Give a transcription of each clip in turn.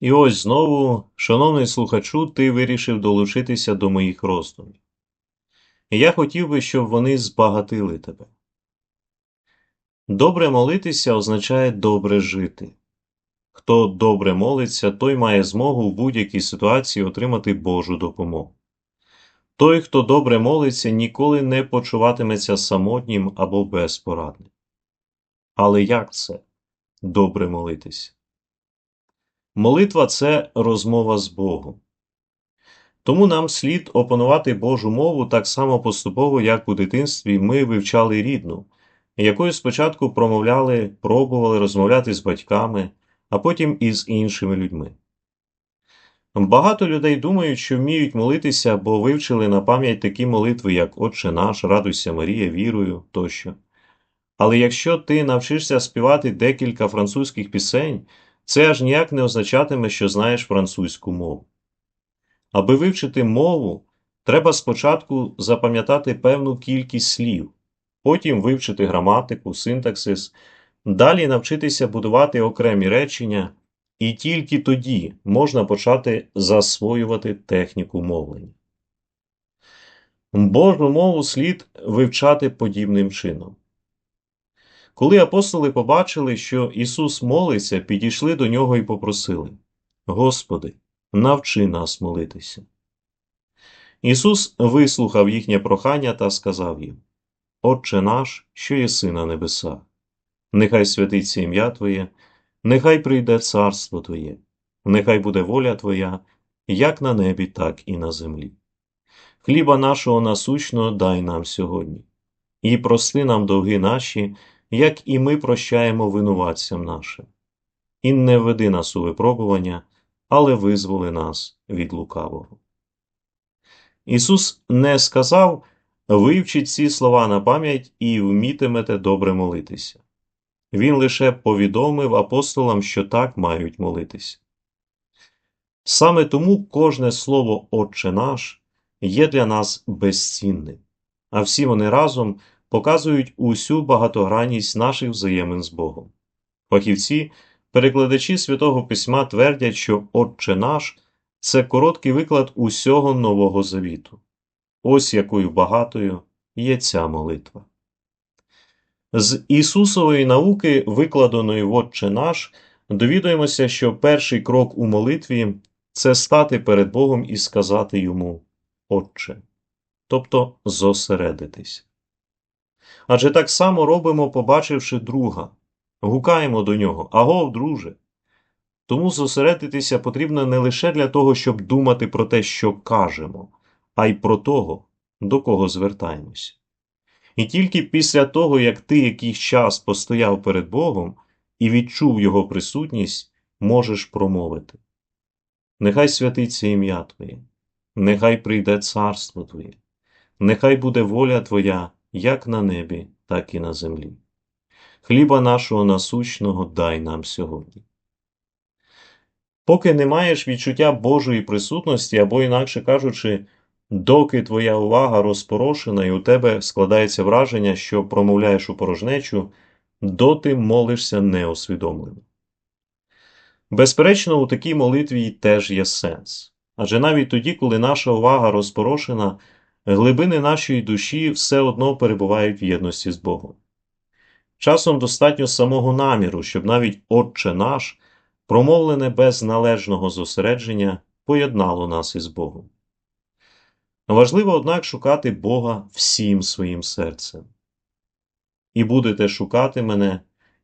І ось знову, шановний слухачу, ти вирішив долучитися до моїх роздумів. Я хотів би, щоб вони збагатили тебе. Добре молитися означає добре жити. Хто добре молиться, той має змогу в будь-якій ситуації отримати Божу допомогу. Той, хто добре молиться, ніколи не почуватиметься самотнім або безпорадним. Але як це добре молитися? Молитва це розмова з Богом. Тому нам слід опанувати Божу мову так само поступово, як у дитинстві ми вивчали рідну, якою спочатку промовляли, пробували розмовляти з батьками, а потім із іншими людьми. Багато людей думають, що вміють молитися, бо вивчили на пам'ять такі молитви, як Отче наш, Радуйся Марія, вірую тощо. Але якщо ти навчишся співати декілька французьких пісень, це аж ніяк не означатиме, що знаєш французьку мову. Аби вивчити мову, треба спочатку запам'ятати певну кількість слів, потім вивчити граматику, синтаксис, далі навчитися будувати окремі речення, і тільки тоді можна почати засвоювати техніку мовлення. Божу мову слід вивчати подібним чином. Коли апостоли побачили, що Ісус молиться, підійшли до нього і попросили Господи, навчи нас молитися. Ісус вислухав їхнє прохання та сказав їм Отче наш, що єси на небесах, нехай святиться ім'я Твоє, нехай прийде царство Твоє, нехай буде воля Твоя, як на небі, так і на землі. Хліба нашого насущного дай нам сьогодні, і прости нам довги наші, як і ми прощаємо винуватцям нашим. І не веди нас у випробування, але визволи нас від лукавого. Ісус не сказав вивчіть ці слова на пам'ять і вмітимете добре молитися. Він лише повідомив апостолам, що так мають молитися. Саме тому кожне слово Отче наш є для нас безцінним, а всі вони разом показують усю багатогранність наших взаємин з Богом. Фахівці, перекладачі Святого Письма твердять, що Отче наш це короткий виклад усього Нового Завіту. Ось якою багатою є ця молитва. З Ісусової науки, викладеної в Отче наш, довідуємося, що перший крок у молитві це стати перед Богом і сказати йому Отче, тобто зосередитись. Адже так само робимо, побачивши друга, гукаємо до нього Агов, друже. Тому зосередитися потрібно не лише для того, щоб думати про те, що кажемо, а й про того, до кого звертаємося. І тільки після того, як ти якийсь час постояв перед Богом і відчув Його присутність, можеш промовити. Нехай святиться ім'я Твоє, нехай прийде царство Твоє, нехай буде воля Твоя як на небі, так і на землі. Хліба нашого насущного дай нам сьогодні. Поки не маєш відчуття Божої присутності, або, інакше кажучи, доки твоя увага розпорошена і у тебе складається враження, що промовляєш у порожнечу, доти молишся неосвідомлено. Безперечно, у такій молитві теж є сенс. Адже навіть тоді, коли наша увага розпорошена, глибини нашої душі все одно перебувають в єдності з Богом. Часом достатньо самого наміру, щоб навіть Отче наш, промовлене без належного зосередження, поєднало нас із Богом. Важливо, однак, шукати Бога всім своїм серцем. І будете шукати мене,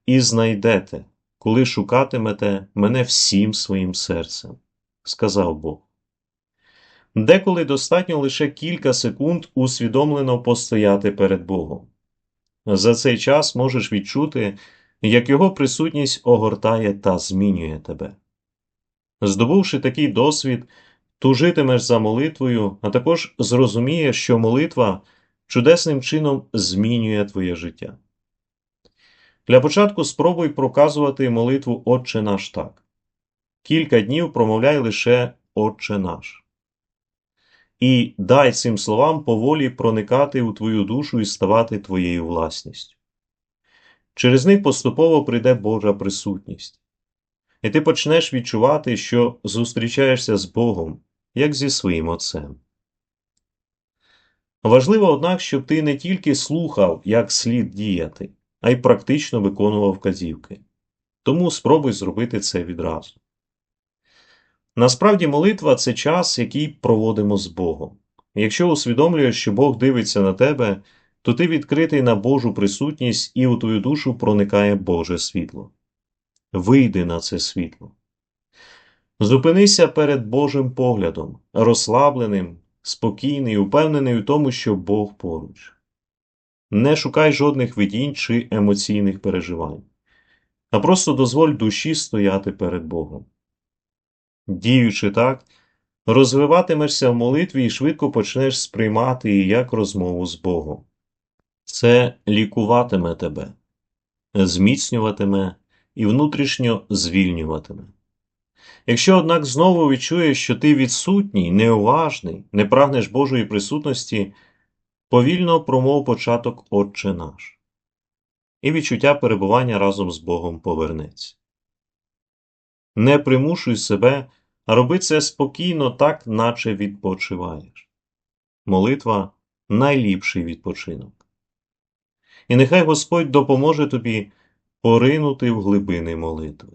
і знайдете, коли шукатимете мене всім своїм серцем, сказав Бог. Деколи достатньо лише кілька секунд усвідомлено постояти перед Богом. За цей час можеш відчути, як Його присутність огортає та змінює тебе. Здобувши такий досвід, тужитимеш за молитвою, а також зрозумієш, що молитва чудесним чином змінює твоє життя. Для початку спробуй проказувати молитву Отче наш так. Кілька днів промовляй лише Отче наш і дай цим словам поволі проникати у твою душу і ставати твоєю власністю. Через них поступово прийде Божа присутність. і ти почнеш відчувати, що зустрічаєшся з Богом, як зі своїм Отцем. Важливо, однак, щоб ти не тільки слухав, як слід діяти, а й практично виконував вказівки. Тому спробуй зробити це відразу. Насправді, молитва це час, який проводимо з Богом. Якщо усвідомлюєш, що Бог дивиться на тебе, то ти відкритий на Божу присутність і у твою душу проникає Боже світло. Вийди на це світло. Зупинися перед Божим поглядом, розслабленим, спокійний, упевнений у тому, що Бог поруч. Не шукай жодних видінь чи емоційних переживань, а просто дозволь душі стояти перед Богом. Діючи так, розвиватимешся в молитві і швидко почнеш сприймати її як розмову з Богом. Це лікуватиме тебе, зміцнюватиме і внутрішньо звільнюватиме. Якщо, однак, знову відчуєш, що ти відсутній, неуважний, не прагнеш Божої присутності, повільно промов початок Отче наш, і відчуття перебування разом з Богом повернеться. Не примушуй себе, а роби це спокійно, так, наче відпочиваєш. Молитва найліпший відпочинок. І нехай Господь допоможе тобі поринути в глибини молитви.